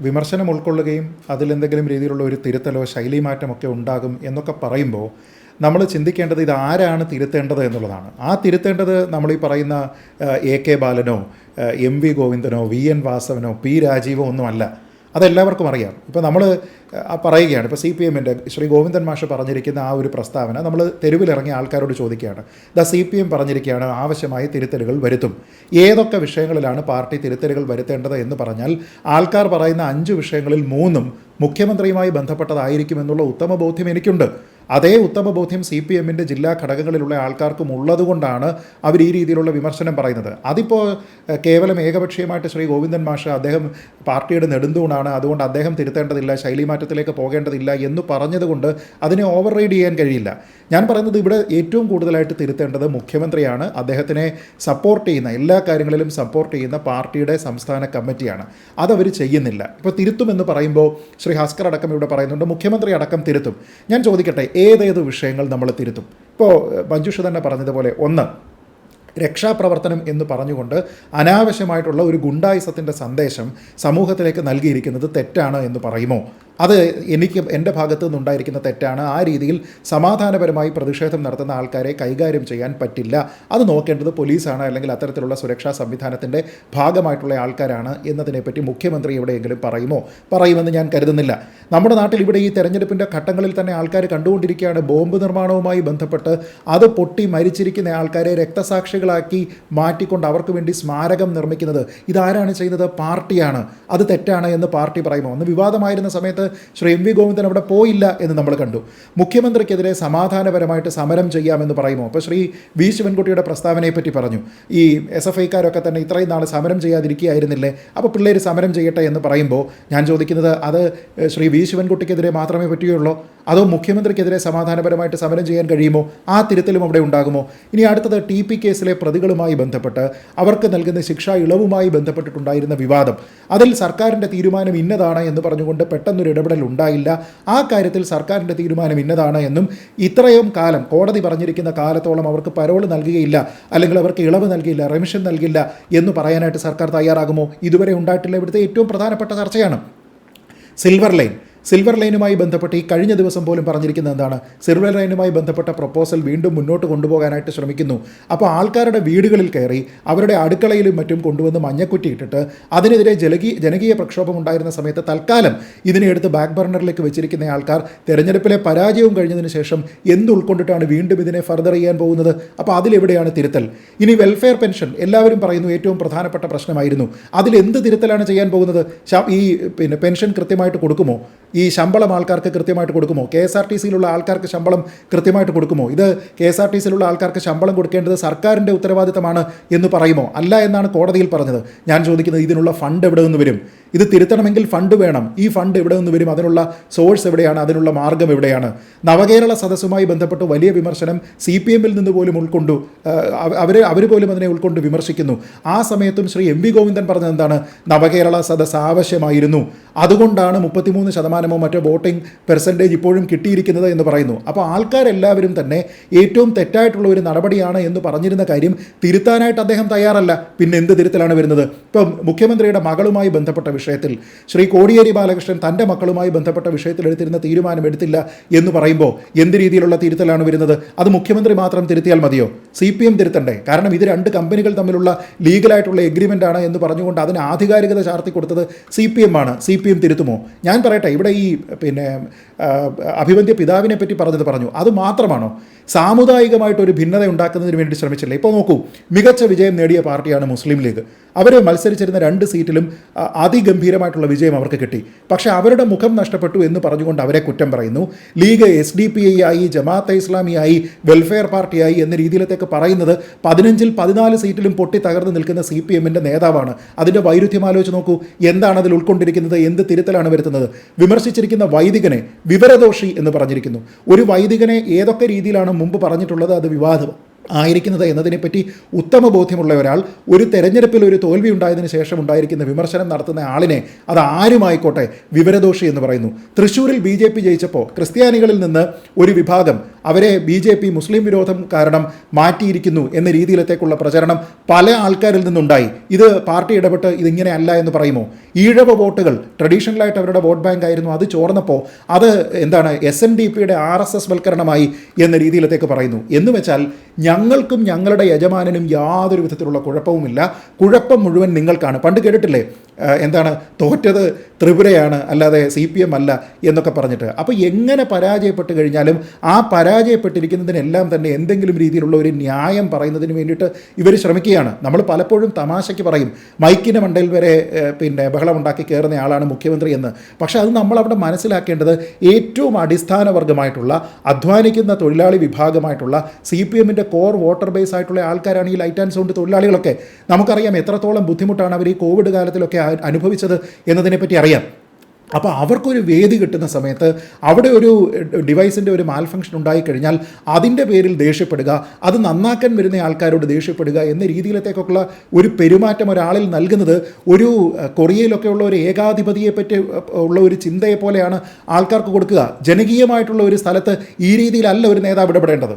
വിമർശനം ഉൾക്കൊള്ളുകയും അതിലെന്തെങ്കിലും രീതിയിലുള്ള ഒരു തിരുത്തലോ ശൈലി മാറ്റമൊക്കെ ഉണ്ടാകും എന്നൊക്കെ പറയുമ്പോൾ നമ്മൾ ചിന്തിക്കേണ്ടത് ഇത് ആരാണ് തിരുത്തേണ്ടത് എന്നുള്ളതാണ്. ആ തിരുത്തേണ്ടത് നമ്മൾ ഈ പറയുന്ന എ കെ ബാലനോ എം വി ഗോവിന്ദനോ വി എൻ വാസവനോ പി രാജീവോ ഒന്നുമല്ല. അതെല്ലാവർക്കും അറിയാം. ഇപ്പോൾ നമ്മൾ പറയുകയാണ്. ഇപ്പോൾ സി പി എമ്മിന്റെ ശ്രീ ഗോവിന്ദൻ മാഷ് പറഞ്ഞിരിക്കുന്ന ആ ഒരു പ്രസ്താവന നമ്മൾ തെരുവിലിറങ്ങിയ ആൾക്കാരോട് ചോദിക്കുകയാണ്. ദ സി പി എം പറഞ്ഞിരിക്കുകയാണ് ആവശ്യമായ തിരുത്തലുകൾ വരുത്തും. ഏതൊക്കെ വിഷയങ്ങളിലാണ് പാർട്ടി തിരുത്തലുകൾ വരുത്തേണ്ടത് എന്ന് പറഞ്ഞാൽ ആൾക്കാർ പറയുന്ന അഞ്ച് വിഷയങ്ങളിൽ മൂന്നും മുഖ്യമന്ത്രിയുമായി ബന്ധപ്പെട്ടതായിരിക്കുമെന്നുള്ള ഉത്തമ ബോധ്യം എനിക്കുണ്ട്. അതേ ഉത്തമ ബോധ്യം സി പി എമ്മിന്റെ ജില്ലാ ഘടകങ്ങളിലുള്ള ആൾക്കാർക്കും ഉള്ളതുകൊണ്ടാണ് അവർ ഈ രീതിയിലുള്ള വിമർശനം പറയുന്നത്. അതിപ്പോൾ കേവലം ഏകപക്ഷീയമായിട്ട് ശ്രീ ഗോവിന്ദൻ മാഷ് അദ്ദേഹം പാർട്ടിയുടെ നെടുന്തൂണാണ്. അതുകൊണ്ട് അദ്ദേഹം തിരുത്തേണ്ടതില്ല ശൈലി മാറ്റത്തിലേക്ക് പോകേണ്ടതില്ല എന്ന് പറഞ്ഞതുകൊണ്ട് അതിനെ ഓവർ റൈഡ് ചെയ്യാൻ കഴിയില്ല. ഞാൻ പറയുന്നത് ഇവിടെ ഏറ്റവും കൂടുതലായിട്ട് തിരുത്തേണ്ടത് മുഖ്യമന്ത്രിയാണ്. അദ്ദേഹത്തിനെ സപ്പോർട്ട് ചെയ്യുന്ന എല്ലാ കാര്യങ്ങളിലും സപ്പോർട്ട് ചെയ്യുന്ന പാർട്ടിയുടെ സംസ്ഥാന കമ്മിറ്റിയാണ്. അതവർ ചെയ്യുന്നില്ല. ഇപ്പോൾ തിരുത്തുമെന്ന് പറയുമ്പോൾ ശ്രീ ഹസ്കർ അടക്കം ഇവിടെ പറയുന്നുണ്ട് മുഖ്യമന്ത്രി അടക്കം തിരുത്തും. ഞാൻ ചോദിക്കട്ടെ ഏതേത് വിഷയങ്ങൾ നമ്മൾ തിരുത്തും? ഇപ്പോൾ മഞ്ജുഷ തന്നെ പറഞ്ഞതുപോലെ ഒന്ന് രക്ഷാപ്രവർത്തനം എന്ന് പറഞ്ഞുകൊണ്ട് അനാവശ്യമായിട്ടുള്ള ഒരു ഗുണ്ടായുസത്തിന്റെ സന്ദേശം സമൂഹത്തിലേക്ക് നൽകിയിരിക്കുന്നത് തെറ്റാണ് എന്ന് പറയുമോ? അത് എനിക്ക് എന്റെ ഭാഗത്തു നിന്നുണ്ടായിരിക്കുന്ന തെറ്റാണ്. ആ രീതിയിൽ സമാധാനപരമായി പ്രതിഷേധം നടത്തുന്ന ആൾക്കാരെ കൈകാര്യം ചെയ്യാൻ പറ്റില്ല. അത് നോക്കേണ്ടത് പോലീസാണ് അല്ലെങ്കിൽ അത്തരത്തിലുള്ള സുരക്ഷാ സംവിധാനത്തിന്റെ ഭാഗമായിട്ടുള്ള ആൾക്കാരാണ് എന്നതിനെപ്പറ്റി മുഖ്യമന്ത്രി എവിടെയെങ്കിലും പറയുമോ? പറയുമെന്ന് ഞാൻ കരുതുന്നില്ല. നമ്മുടെ നാട്ടിൽ ഇവിടെ ഈ തെരഞ്ഞെടുപ്പിന്റെ ഘട്ടങ്ങളിൽ തന്നെ ആൾക്കാർ കണ്ടുകൊണ്ടിരിക്കുകയാണ്. ബോംബ് നിർമ്മാണവുമായി ബന്ധപ്പെട്ട് അത് പൊട്ടി മരിച്ചിരിക്കുന്ന ആൾക്കാരെ രക്തസാക്ഷികളാക്കി മാറ്റിക്കൊണ്ട് അവർക്ക് വേണ്ടി സ്മാരകം നിർമ്മിക്കുന്നത്. ഇതാരാണ് ചെയ്യുന്നത്? പാർട്ടിയാണ്. അത് തെറ്റാണ് എന്ന് പാർട്ടി പറയുമോ അന്ന് വിവാദമായിരുന്ന സമയത്ത് ശ്രീ എം വി ഗോവിന്ദൻ അവിടെ പോയില്ല എന്ന് നമ്മൾ കണ്ടു. മുഖ്യമന്ത്രിക്കെതിരെ സമാധാനപരമായിട്ട് സമരം ചെയ്യാമെന്ന് പറയുമോ അപ്പോൾ ശ്രീ വി ശിവൻകുട്ടിയുടെ പ്രസ്താവനയെ പറ്റി പറഞ്ഞു. ഈ എസ് എഫ് ഐക്കാരൊക്കെ തന്നെ ഇത്രയും നാൾ സമരം ചെയ്യാതിരിക്കുകയായിരുന്നില്ലേ? അപ്പോൾ പിള്ളേർ സമരം ചെയ്യട്ടെ എന്ന് പറയുമ്പോൾ ഞാൻ ചോദിക്കുന്നത് അത് ശ്രീ വി ശിവൻകുട്ടിക്കെതിരെ മാത്രമേ പറ്റുകയുള്ളൂ. അതോ മുഖ്യമന്ത്രിക്കെതിരെ സമാധാനപരമായിട്ട് സമരം ചെയ്യാൻ കഴിയുമോ? ആ തിരുത്തലും അവിടെ ഉണ്ടാകുമോ? ഇനി അടുത്തത് ടി പി കേസിലെ പ്രതികളുമായി ബന്ധപ്പെട്ട് അവർക്ക് നൽകുന്ന ശിക്ഷാ ഇളവുമായി ബന്ധപ്പെട്ടിട്ടുണ്ടായിരുന്ന വിവാദം. അതിൽ സർക്കാരിന്റെ തീരുമാനം ഇന്നതാണ് എന്ന് പറഞ്ഞുകൊണ്ട് പെട്ടെന്നൊരു ഇടപെടൽ ഉണ്ടായില്ല. ആ കാര്യത്തിൽ സർക്കാരിന്റെ തീരുമാനം ഇന്നതാണ് എന്നും ഇത്രയും കാലം കോടതി പറഞ്ഞിരിക്കുന്ന കാലത്തോളം അവർക്ക് പരോൾ നൽകുകയില്ല. അല്ലെങ്കിൽ അവർക്ക് ഇളവ് നൽകിയില്ല റെമിഷൻ നൽകില്ല എന്ന് പറയാനായിട്ട് സർക്കാർ തയ്യാറാകുമോ? ഇതുവരെ ഉണ്ടായിട്ടില്ല. ഇവിടുത്തെ ഏറ്റവും പ്രധാനപ്പെട്ട ചർച്ചയാണ്. Silver line. സിൽവർ ലൈനുമായി ബന്ധപ്പെട്ട് ഈ കഴിഞ്ഞ ദിവസം പോലും പറഞ്ഞിരിക്കുന്നത് എന്താണ്? സിൽവർ ലൈനുമായി ബന്ധപ്പെട്ട പ്രപ്പോസൽ വീണ്ടും മുന്നോട്ട് കൊണ്ടുപോകാനായിട്ട് ശ്രമിക്കുന്നു. അപ്പോൾ ആൾക്കാരുടെ വീടുകളിൽ കയറി അവരുടെ അടുക്കളയിലും മറ്റും കൊണ്ടുവന്ന് മഞ്ഞക്കുറ്റി ഇട്ടിട്ട് അതിനെതിരെ ജനകീയ ജനകീയ പ്രക്ഷോഭം ഉണ്ടായിരുന്ന സമയത്ത് തൽക്കാലം ഇതിനെ എടുത്ത് ബാക്ക് ബർണറിലേക്ക് വെച്ചിരിക്കുന്ന ആൾക്കാർ തെരഞ്ഞെടുപ്പിലെ പരാജയവും കഴിഞ്ഞതിന് ശേഷം എന്ത് ഉൾക്കൊണ്ടിട്ടാണ് വീണ്ടും ഇതിനെ ഫർദർ ചെയ്യാൻ പോകുന്നത്? അപ്പോൾ അതിലെവിടെയാണ് തിരുത്തൽ? ഇനി വെൽഫെയർ പെൻഷൻ എല്ലാവരും പറയുന്നു ഏറ്റവും പ്രധാനപ്പെട്ട പ്രശ്നമായിരുന്നു. അതിൽ എന്ത് തിരുത്തലാണ് ചെയ്യാൻ പോകുന്നത്? ഈ പിന്നെ പെൻഷൻ കൃത്യമായിട്ട് കൊടുക്കുമോ? ഈ ശമ്പളം ആൾക്കാർക്ക് കൃത്യമായിട്ട് കൊടുക്കുമോ? കെ എസ് ആർ ടി സിയിലുള്ള ആൾക്കാർക്ക് ശമ്പളം കൃത്യമായിട്ട് കൊടുക്കുമോ? ഇത് കെ എസ് ആർ ടി സിയിലുള്ള ആൾക്കാർക്ക് ശമ്പളം കൊടുക്കേണ്ടത് സർക്കാരിന്റെ ഉത്തരവാദിത്തമാണ് എന്ന് പറയുമോ? അല്ല എന്നാണ് കോടതിയിൽ പറഞ്ഞത്. ഞാൻ ചോദിക്കുന്നത് ഇതിനുള്ള ഫണ്ട് എവിടെ നിന്ന് വരും? ഇത് തിരുത്തണമെങ്കിൽ ഫണ്ട് വേണം. ഈ ഫണ്ട് എവിടെ നിന്ന് വരും? അതിനുള്ള സോഴ്സ് എവിടെയാണ്? അതിനുള്ള മാർഗം എവിടെയാണ്? നവകേരള സദസ്സുമായി ബന്ധപ്പെട്ട് വലിയ വിമർശനം സി പി എമ്മിൽ നിന്ന് പോലും ഉൾക്കൊണ്ടു അവർ അവർ പോലും അതിനെ ഉൾക്കൊണ്ട് വിമർശിക്കുന്നു. ആ സമയത്തും ശ്രീ എം വി ഗോവിന്ദൻ പറഞ്ഞത് എന്താണ്? നവകേരള സദസ്സ് ആവശ്യമായിരുന്നു. അതുകൊണ്ടാണ് മുപ്പത്തിമൂന്ന് ശതമാനമോ മറ്റോ വോട്ടിംഗ് പെർസെന്റേജ് ഇപ്പോഴും കിട്ടിയിരിക്കുന്നത് എന്ന് പറയുന്നു. അപ്പോൾ ആൾക്കാരെല്ലാവരും തന്നെ ഏറ്റവും തെറ്റായിട്ടുള്ള ഒരു നടപടിയാണ് എന്ന് പറഞ്ഞിരുന്ന കാര്യം തിരുത്താനായിട്ട് അദ്ദേഹം തയ്യാറല്ല. പിന്നെ എന്ത് തിരുത്തലാണ് വരുന്നത്? ഇപ്പം മുഖ്യമന്ത്രിയുടെ മകളുമായി ബന്ധപ്പെട്ട വിഷയത്തിൽ ശ്രീ കോടിയേരി ബാലകൃഷ്ണൻ തന്റെ മക്കളുമായി ബന്ധപ്പെട്ട വിഷയത്തിൽ എടുത്തിരുന്ന തീരുമാനം എടുത്തില്ല എന്ന് പറയുമ്പോൾ എന്ത് രീതിയിലുള്ള തിരുത്തലാണ് വരുന്നത്? അത് മുഖ്യമന്ത്രി മാത്രം തിരുത്തിയാൽ മതിയോ? സി പി എം തിരുത്തണ്ടേ? കാരണം ഇത് രണ്ട് കമ്പനികൾ തമ്മിലുള്ള ലീഗലായിട്ടുള്ള എഗ്രിമെന്റ് ആണ് എന്ന് പറഞ്ഞുകൊണ്ട് അതിന് ആധികാരികത ചാർത്തി കൊടുത്തത് സി പി എം ആണ്. സി പി എം തിരുത്തുമോ? ഞാൻ പറയട്ടെ ഇവിടെ ഈ പിന്നെ അഭിവന്ധ്യ പിതാവിനെ പറ്റി പറഞ്ഞത് പറഞ്ഞു. അത് മാത്രമാണോ? സാമുദായികമായിട്ട് ഒരു ഭിന്നത ഉണ്ടാക്കുന്നതിന് വേണ്ടി ശ്രമിച്ചില്ല? ഇപ്പോൾ നോക്കൂ മികച്ച വിജയം നേടിയ പാർട്ടിയാണ് മുസ്ലിം ലീഗ്. അവർ മത്സരിച്ചിരുന്ന രണ്ട് സീറ്റിലും അതിഗംഭീരമായിട്ടുള്ള വിജയം അവർക്ക് കിട്ടി. പക്ഷേ അവരുടെ മുഖം നഷ്ടപ്പെട്ടു എന്ന് പറഞ്ഞുകൊണ്ട് അവരെ കുറ്റം പറയുന്നു. League S D P I ആയി ജമാഅത്തെ ഇസ്ലാമിയായി വെൽഫെയർ പാർട്ടിയായി എന്ന രീതിയിലത്തേക്ക് പറയുന്നത് പതിനഞ്ചിൽ പതിനാല് സീറ്റിലും പൊട്ടി തകർന്ന് നിൽക്കുന്ന സി പി എമ്മിന്റെ നേതാവാണ്. അതിന്റെ വൈരുദ്ധ്യം ആലോചിച്ച് നോക്കൂ. എന്താണ് അതിൽ ഉൾക്കൊണ്ടിരിക്കുന്നത്? എന്ത് തിരുത്തലാണ് വരുത്തുന്നത്? വിമർശിച്ചിരിക്കുന്ന വൈദികനെ വിവരദോഷി എന്ന് പറഞ്ഞിരിക്കുന്നു. ഒരു വൈദികനെ ഏതൊക്കെ രീതിയിലാണ് മുമ്പ് പറഞ്ഞിട്ടുള്ളത്? അത് വിവാദം. ആയിരിക്കുന്നത് എന്നതിനെപ്പറ്റി ഉത്തമ ബോധ്യമുള്ള ഒരാൾ ഒരു തെരഞ്ഞെടുപ്പിൽ ഒരു തോൽവി ഉണ്ടായതിന് ശേഷം ഉണ്ടായിരിക്കുന്ന വിമർശനം നടത്തുന്ന ആളിനെ അത് ആരുമായിക്കോട്ടെ വിവരദോഷി എന്ന് പറയുന്നു. തൃശ്ശൂരിൽ ബി ജെ പി ജയിച്ചപ്പോൾ ക്രിസ്ത്യാനികളിൽ നിന്ന് ഒരു വിഭാഗം അവരെ ബി ജെ പി മുസ്ലിം വിരോധം കാരണം മാറ്റിയിരിക്കുന്നു എന്ന രീതിയിലത്തേക്കുള്ള പ്രചരണം പല ആൾക്കാരിൽ നിന്നുണ്ടായി. ഇത് പാർട്ടി ഇടപെട്ട് ഇതിങ്ങനെ അല്ല എന്ന് പറയുമോ? ഈഴവ വോട്ടുകൾ ട്രഡീഷണലായിട്ട് അവരുടെ വോട്ട് ബാങ്ക് ആയിരുന്നു അത് ചോർന്നപ്പോൾ അത് എന്താണ് എസ് എൻ ഡി പിയുടെ ആർ എസ് എസ് വൽക്കരണമായി എന്ന രീതിയിലത്തേക്ക് പറയുന്നു. എന്ന് വെച്ചാൽ ഞങ്ങൾക്കും ഞങ്ങളുടെ യജമാനനും യാതൊരു വിധത്തിലുള്ള കുഴപ്പവുമില്ല. കുഴപ്പം മുഴുവൻ നിങ്ങൾക്കാണ്. പണ്ട് കേട്ടിട്ടില്ലേ? എന്താണ് തോറ്റത് ത്രിപുരയാണ് അല്ലാതെ സി പി എം അല്ല എന്നൊക്കെ പറഞ്ഞിട്ട്. അപ്പോൾ എങ്ങനെ പരാജയപ്പെട്ട് കഴിഞ്ഞാലും ആ പരാജയപ്പെട്ടിരിക്കുന്നതിനെല്ലാം തന്നെ എന്തെങ്കിലും രീതിയിലുള്ള ഒരു ന്യായം പറയുന്നതിന് വേണ്ടിയിട്ട് ഇവർ ശ്രമിക്കുകയാണ്. നമ്മൾ പലപ്പോഴും തമാശയ്ക്ക് പറയും മൈക്കിന്റെ മണ്ടയിൽ വരെ പിന്നെ ബഹളമുണ്ടാക്കി കയറുന്ന ആളാണ് മുഖ്യമന്ത്രി എന്ന്. പക്ഷേ അത് നമ്മളവിടെ മനസ്സിലാക്കേണ്ടത് ഏറ്റവും അടിസ്ഥാന അടിസ്ഥാനവർഗമായിട്ടുള്ള അധ്വാനിക്കുന്ന തൊഴിലാളി വിഭാഗമായിട്ടുള്ള സി പി എമ്മിന്റെ കോർ വോട്ടർ ബേസ് ആയിട്ടുള്ള ആൾക്കാരാണ് ഈ ലൈറ്റ് ആൻഡ് സൗണ്ട് തൊഴിലാളികളൊക്കെ. നമുക്കറിയാം എത്രത്തോളം ബുദ്ധിമുട്ടാണ് അവർ ഈ കോവിഡ് കാലത്തിലൊക്കെ അനുഭവിച്ചത് എന്നതിനെപ്പറ്റി അറിയാം. അപ്പോൾ അവർക്കൊരു വേദി കിട്ടുന്ന സമയത്ത് അവിടെ ഒരു ഡിവൈസിന്റെ ഒരു മാൽ ഫംഗ്ഷൻ ഉണ്ടായിക്കഴിഞ്ഞാൽ അതിന്റെ പേരിൽ ദേഷ്യപ്പെടുക അത് നന്നാക്കാൻ വരുന്ന ആൾക്കാരോട് ദേഷ്യപ്പെടുക എന്ന രീതിയിലത്തേക്കൊക്കെയുള്ള ഒരു പെരുമാറ്റം ഒരാളിൽ നൽകുന്നത് ഒരു കൊറിയയിലൊക്കെയുള്ള ഒരു ഏകാധിപതിയെ പറ്റി ഉള്ള ഒരു ചിന്തയെ പോലെയാണ് ആൾക്കാർക്ക് കൊടുക്കുക. ജനകീയമായിട്ടുള്ള ഒരു സ്ഥലത്ത് ഈ രീതിയിലല്ല ഒരു നേതാവ് ഇടപെടേണ്ടത്.